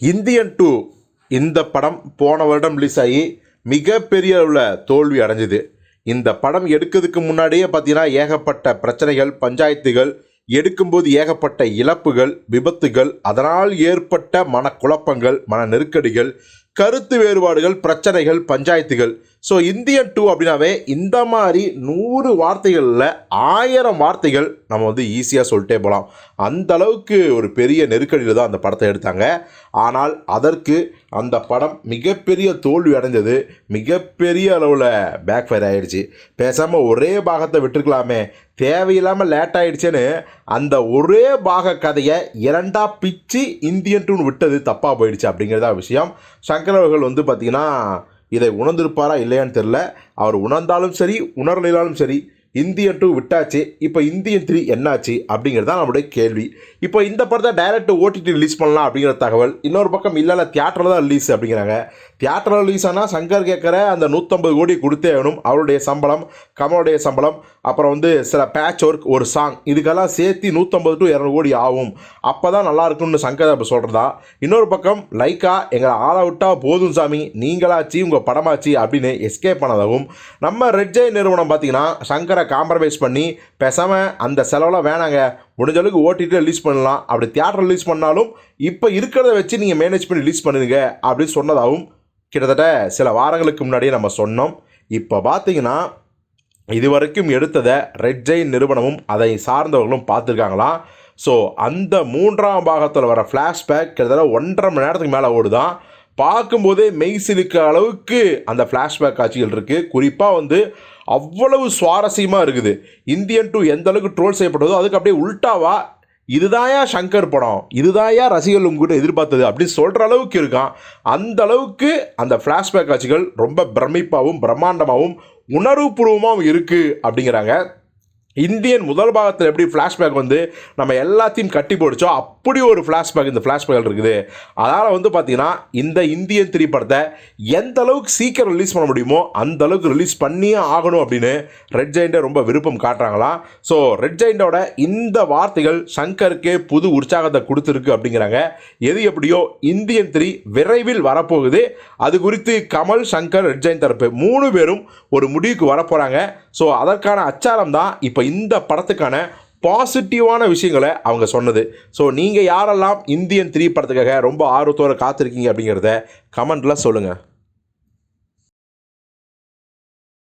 Indian two இந்த படம் போன வருடம் ரிலீஸ் ஆகி மிகப்பெரிய அளவில் தோல்வி அடைஞ்சுது. இந்த படம் எடுக்கிறதுக்கு முன்னாடியே பார்த்தீங்கன்னா ஏகப்பட்ட பிரச்சனைகள் பஞ்சாயத்துகள் எடுக்கும்போது ஏகப்பட்ட இழப்புகள் விபத்துகள் அதனால் ஏற்பட்ட மனக்குழப்பங்கள் மன நெருக்கடிகள் கருத்து வேறுபாடுகள் பிரச்சனைகள் பஞ்சாயத்துகள் ஸோ இந்தியன் டூ அப்படின்னாவே இந்த மாதிரி நூறு வார்த்தைகளில் ஆயிரம் வார்த்தைகள் நம்ம வந்து ஈஸியாக சொல்லிட்டே போகலாம் அந்த அளவுக்கு ஒரு பெரிய நெருக்கடியில் தான் அந்த படத்தை எடுத்தாங்க. ஆனால் அதற்கு அந்த படம் மிகப்பெரிய தோல்வி அடைஞ்சது மிகப்பெரிய அளவில் பேக் ஃபயர் ஆகிடுச்சு பேசாமல் ஒரே பாகத்தை விட்டுருக்கலாமே. தேவையில்லாமல் லேட் ஆகிடுச்சேன்னு அந்த ஒரே பாக கதையை இரண்டாக பிச்சு இந்தியன் டூன் விட்டது தப்பாக போயிடுச்சு அப்படிங்கிறதா விஷயம். சங்கர் அவர்கள் வந்து பார்த்திங்கன்னா இதை உணர்ந்திருப்பாரா இல்லையான்னு தெரில அவர் உணர்ந்தாலும் சரி உணரலைனாலும் சரி இந்தியன் டூ விட்டாச்சு இப்போ இந்தியன் த்ரீ என்னாச்சு அப்படிங்கிறது தான் நம்மளுடைய கேள்வி. இப்போ இந்த படத்தை டைரக்ட் ஓடிடி ரிலீஸ் பண்ணலாம் அப்படிங்கிற தகவல். இன்னொரு பக்கம் இல்லை இல்லை தியேட்டரில் தான் ரிலீஸ் அப்படிங்கிறாங்க. தியேட்டரில் ரிலீஸ் ஆனால் சங்கர் கேட்குற அந்த நூற்றம்பது கோடி கொடுத்தே வேணும் அவருடைய சம்பளம் கமலுடைய சம்பளம் அப்புறம் வந்து சில பேட்ச் ஒர்க் ஒரு சாங் இதுக்கெல்லாம் சேர்த்து நூற்றம்பது டு இரநூறு கோடி ஆகும். அப்போ தான் நல்லா இருக்கும்னு சங்கர் இப்போ சொல்கிறதா இன்னொரு பக்கம் லைக்கா எங்களை ஆள விட்டா போதும் சாமி. நீங்களாச்சு உங்கள் படமாச்சு அப்படின்னு எஸ்கேப் பண்ணதாகவும் நம்ம ரெட்ஜே நிறுவனம் பார்த்தீங்கன்னா சங்கரை காம்ப்ரமைஸ் பண்ணி பேசாமல் அந்த செலவெல்லாம் வேணாங்க. முடிஞ்ச அளவுக்கு ஓட்டிட்டு ரிலீஸ் பண்ணலாம். அப்படி தியேட்டர் ரிலீஸ் பண்ணாலும் இப்போ இருக்கிறத வச்சு நீங்கள் மேனேஜ் பண்ணி ரிலீஸ் பண்ணுங்க அப்படின்னு சொன்னதாகவும் கிட்டத்தட்ட சில வாரங்களுக்கு முன்னாடியே நம்ம சொன்னோம். இப்போ பார்த்தீங்கன்னா இதுவரைக்கும் எடுத்ததை ரெட் ஜெயின் நிறுவனமும் அதை சார்ந்தவர்களும் பார்த்துருக்காங்களாம் ஸோ அந்த மூன்றாம் பாகத்தில் வர ஃப்ளாஷ்பேக் கிட்டத்தட்ட ஒன்றரை மணி நேரத்துக்கு மேலே ஓடுதான் பார்க்கும்போதே மெய் சிலுக்க அளவுக்கு அந்த ஃப்ளாஷ்பேக் காட்சிகள் இருக்குது குறிப்பாக வந்து அவ்வளவு சுவாரஸ்யமாக இருக்குது. இந்தியன் டூ எந்த அளவுக்கு ட்ரோல் செய்யப்பட்டதோ அதுக்கு அப்படியே உல்ட்டாவா இதுதாயா சங்கர் படம் இதுதாயா ரசிகர்கள் உங்ககிட்ட எதிர்பார்த்தது அப்படின்னு சொல்கிற அளவுக்கு இருக்கான். அந்த அளவுக்கு அந்த ஃப்ளாஷ்பேக் காட்சிகள் ரொம்ப பிரமிப்பாகவும் பிரம்மாண்டமாகவும் உணர்வுபூர்வமாகவும் இருக்குது அப்படிங்கிறாங்க. இந்தியன் முதல் பாகத்தில் எப்படி ஃப்ளாஷ்பேக் வந்து நம்ம எல்லாத்தையும் கட்டி போடுச்சோ அப்படி ஒரு ஃப்ளாஷ்பேக் இந்த ஃப்ளாஷ்பேக் இருக்குது. அதனால் வந்து பார்த்திங்கன்னா இந்த இந்தியன் திரைப்படத்தை படத்தை எந்த அளவுக்கு சீக்கிரம் ரிலீஸ் பண்ண முடியுமோ அந்த அளவுக்கு ரிலீஸ் பண்ணியே ஆகணும் அப்படின்னு ரெட் ஜெயிண்டை ரொம்ப விருப்பம் காட்டுறாங்களாம் ஸோ ரெட் ஜெயிண்டோட இந்த வார்த்தைகள் சங்கருக்கே புது உற்சாகத்தை கொடுத்துருக்கு அப்படிங்கிறாங்க. எது எப்படியோ இந்தியன் த்ரீ விரைவில் வரப்போகுது. அது குறித்து கமல் சங்கர் ரெட் ஜெயின் தரப்பு மூணு பேரும் ஒரு முடிவுக்கு வரப்போகிறாங்க ஸோ அதற்கான அச்சாரம் தான் இப்போ இந்த படத்துக்கான பாசிட்டிவான விஷயங்களை அவங்க சொன்னது. ஸோ நீங்கள் யாரெல்லாம் இந்தியன் த்ரீ படத்துக்காக ரொம்ப ஆர்வத்தோடு காத்திருக்கீங்க அப்படிங்கிறத கமெண்ட்டில் சொல்லுங்கள்